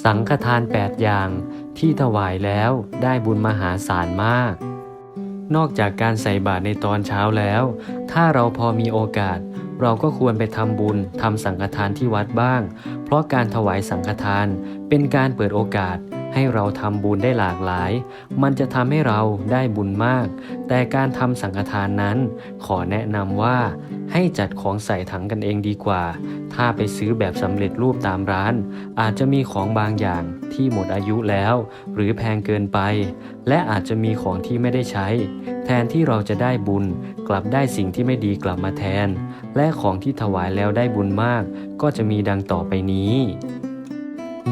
สังฆทาน 8 อย่างที่ถวายแล้วได้บุญมหาศาลมาก นอกจากการใส่บาตรในตอนเช้าแล้ว ถ้าเราพอมีโอกาส เราก็ควรไปทำบุญทำสังฆทานที่วัดบ้าง เพราะการถวายสังฆทานเป็นการเปิดโอกาส ให้เราทำบุญได้หลากหลาย มันจะทำให้เราได้บุญมาก แต่การทำสังฆทานนั้น ขอแนะนำว่า ให้จัดของใส่ถังกันเองดีกว่า ถ้าไปซื้อแบบสำเร็จรูปตามร้าน อาจจะมีของบางอย่างที่หมดอายุแล้ว หรือแพงเกินไป และอาจจะมีของที่ไม่ได้ใช้ แทนที่เราจะได้บุญ กลับได้สิ่งที่ไม่ดีกลับมาแทน และของที่ถวายแล้วได้บุญมาก ก็จะมีดังต่อไปนี้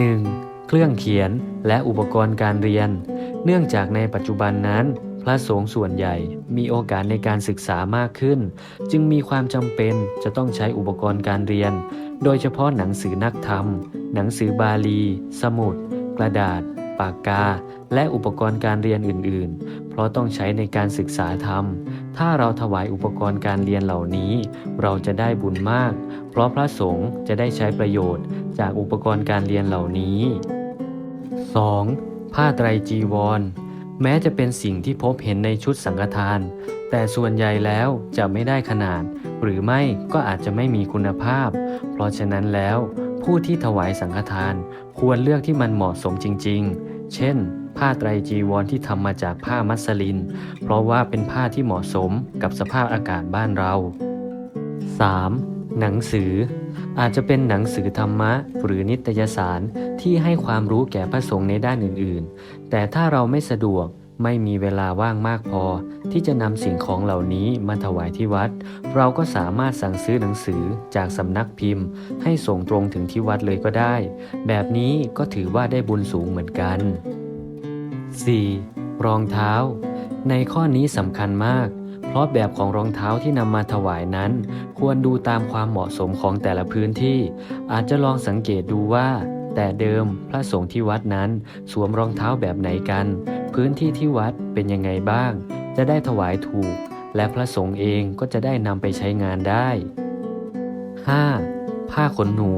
1. เครื่องเขียน และอุปกรณ์การเรียน เนื่องจากในปัจจุบันนั้น พระสงฆ์ส่วนใหญ่มีโอกาสในการศึกษามากขึ้น จึงมีความจำเป็นจะต้องใช้อุปกรณ์การเรียน โดยเฉพาะหนังสือนักธรรม หนังสือบาลี สมุด กระดาษ ปากกา และอุปกรณ์การเรียนอื่น ๆ เพราะต้องใช้ในการศึกษาธรรมถ้าเราถวายอุปกรณ์การเรียนเหล่านี้ เราจะได้บุญมาก เพราะพระสงฆ์จะได้ใช้ประโยชน์จากอุปกรณ์การเรียนเหล่านี้ 2. ผ้าไตรจีวร แม้จะเป็นสิ่งที่พบเห็นในชุดสังฆทาน แต่ส่วนใหญ่แล้วจะไม่ได้ขนาด หรือไม่ก็อาจจะไม่มีคุณภาพ เพราะฉะนั้นแล้ว ผู้ที่ถวายสังฆทาน ควรเลือกที่มันเหมาะสมจริง ๆ เช่น ผ้าไตรจีวรที่ทำมาจากผ้ามัสลิน เพราะว่าเป็นผ้าที่เหมาะสมกับสภาพอากาศบ้านเรา 3. หนังสือ อาจจะเป็นหนังสือธรรมะ หรือนิตยสารที่ให้ความรู้แก่พระสงฆ์ในด้านอื่นๆ แต่ถ้าเราไม่สะดวกไม่มีเวลาว่างมากพอ ที่จะนำสิ่งของเหล่านี้มาถวายที่วัด เราก็สามารถสั่งซื้อหนังสือจากสำนักพิมพ์ ให้ส่งตรงถึงที่วัดเลยก็ได้ แบบนี้ก็ถือว่าได้บุญสูงเหมือนกัน 4. รองเท้า ในข้อนี้สำคัญมาก เพราะแบบของรองเท้าที่นำมาถวายนั้น ควรดูตามความเหมาะสมของแต่ละพื้นที่ อาจจะลองสังเกตดูว่า แต่เดิมพระสงฆ์ที่วัดนั้น สวมรองเท้าแบบไหนกัน พื้นที่ที่วัดเป็นยังไงบ้าง จะได้ถวายถูก และพระสงฆ์เองก็จะได้นำไปใช้งานได้ 5. ผ้าขนหนู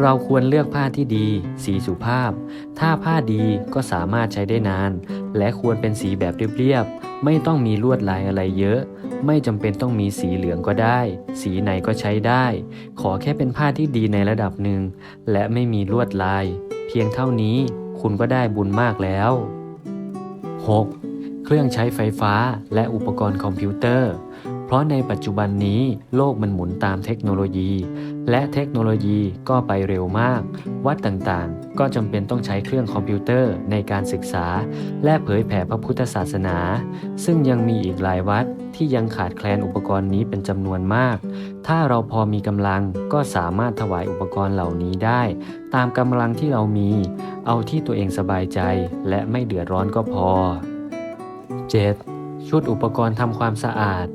เราควรเลือกผ้าที่ดี สีสุภาพ ถ้าผ้าดีก็สามารถใช้ได้นาน และควรเป็นสีแบบเรียบๆ ไม่ต้องมีลวดลายอะไรเยอะ ไม่จำเป็นต้องมีสีเหลืองก็ได้ สีไหนก็ใช้ได้ ขอแค่เป็นผ้าที่ดีในระดับหนึ่ง และไม่มีลวดลาย เพียงเท่านี้คุณก็ได้บุญมากแล้ว 6. เครื่องใช้ไฟฟ้าและอุปกรณ์คอมพิวเตอร์ เพราะในปัจจุบันนี้โลกมันหมุนตามเทคโนโลยี และเทคโนโลยีก็ไปเร็วมาก วัดต่างๆ ก็จำเป็นต้องใช้เครื่องคอมพิวเตอร์ในการศึกษา และเผยแผ่พระพุทธศาสนา ซึ่งยังมีอีกหลายวัดที่ยังขาดแคลนอุปกรณ์นี้เป็นจำนวนมาก ถ้าเราพอมีกำลังก็สามารถถวายอุปกรณ์เหล่านี้ได้ ตามกำลังที่เรามี เอาที่ตัวเองสบายใจ และไม่เดือดร้อนก็พอ 7. ชุดอุปกรณ์ทำความสะอาด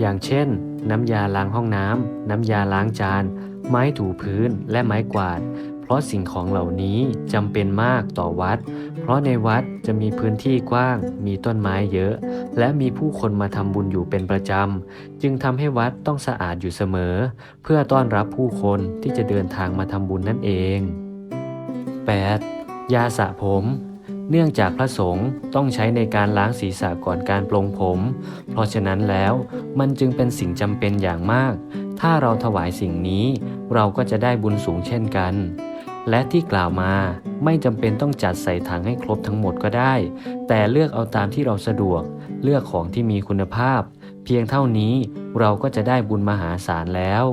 อย่างเช่น น้ำยาล้างห้องน้ำ น้ำยาล้างจาน ไม้ถูพื้นและไม้กวาด เพราะสิ่งของเหล่านี้จำเป็นมากต่อวัด เพราะในวัดจะมีพื้นที่กว้าง มีต้นไม้เยอะ และมีผู้คนมาทำบุญอยู่เป็นประจำ จึงทำให้วัดต้องสะอาดอยู่เสมอ เพื่อต้อนรับผู้คนที่จะเดินทางมาทำบุญนั่นเอง 8. ยาสระผม เนื่องจากพระสงฆ์ต้องใช้ในการล้างศีรษะก่อนการปลงผม เพราะฉะนั้นแล้วมันจึงเป็นสิ่งจำเป็นอย่างมาก ถ้าเราถวายสิ่งนี้เราก็จะได้บุญสูงเช่นกัน และที่กล่าวมาไม่จำเป็นต้องจัดใส่ถังให้ครบทั้งหมดก็ได้ แต่เลือกเอาตามที่เราสะดวก เลือกของที่มีคุณภาพ เพียงเท่านี้เราก็จะได้บุญมหาศาลแล้ว